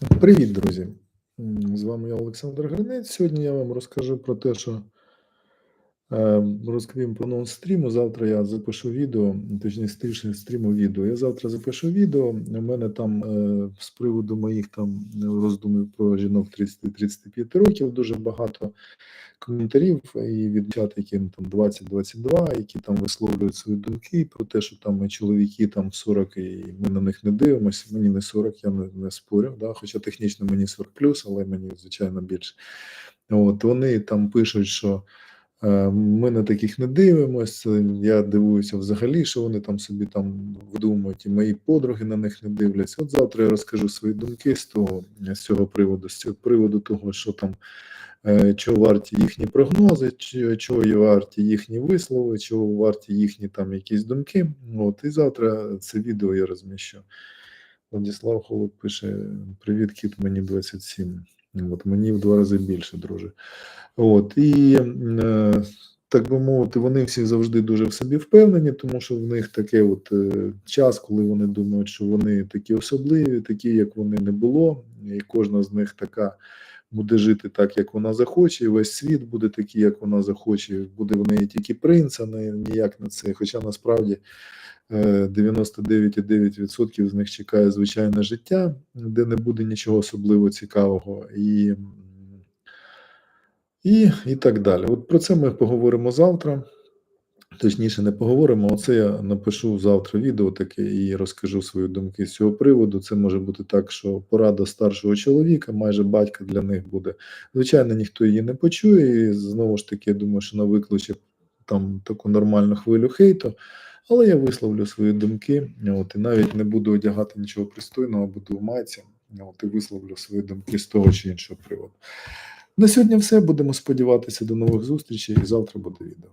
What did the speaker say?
Привіт, друзі! З вами я Олександр Гринець. Сьогодні я вам розкажу про те, що розповім про анонс стріму. Завтра я запишу відео, точніше стріму відео. Я завтра запишу відео. У мене там е, з приводу моїх там роздумів про жінок 30-35 років дуже багато коментарів і від дівчат, які ну, там 20-22, які там висловлюють свої думки про те, що там чоловіки там 40, і ми на них не дивимося. Мені не 40, я не, не спорю. Да? Хоча технічно мені 40 але мені звичайно більше. От вони там пишуть, що. Е, Ми на таких не дивимося. Я дивуюся взагалі, що вони там собі там видумують, і мої подруги на них не дивляться. От завтра я розкажу свої думки з того з цього приводу, з цього приводу того, що там Е, чого варті їхні прогнози, чого є варті їхні вислови, чого варті їхні там якісь думки. От і завтра це відео я розміщу. Владислав Холод пише: Привіт, кіт, мені 27. От мені в два рази більше, друже. От і е, так би мовити, вони всі завжди дуже в собі впевнені, тому що в них таке от е, час, коли вони думають, що вони такі особливі, такі, як вони не було, і кожна з них така буде жити так, як вона захоче, і весь світ буде такий, як вона захоче. Буде в неї тільки принц, а не ніяк на це. Хоча насправді е, 99,9% з них чекає звичайне життя, де не буде нічого особливо цікавого, і, і, і так далі. От про це ми поговоримо завтра. Точніше, не поговоримо. Оце я напишу завтра відео таке і розкажу свої думки з цього приводу. Це може бути так, що порада старшого чоловіка, майже батька для них буде. Звичайно, ніхто її не почує. І знову ж таки, я думаю, що вона викличе там таку нормальну хвилю хейту. Але я висловлю свої думки. От і навіть не буду одягати нічого пристойного, буду в майці. От і висловлю свої думки з того чи іншого приводу. На сьогодні все. Будемо сподіватися до нових зустрічей, і завтра буде відео.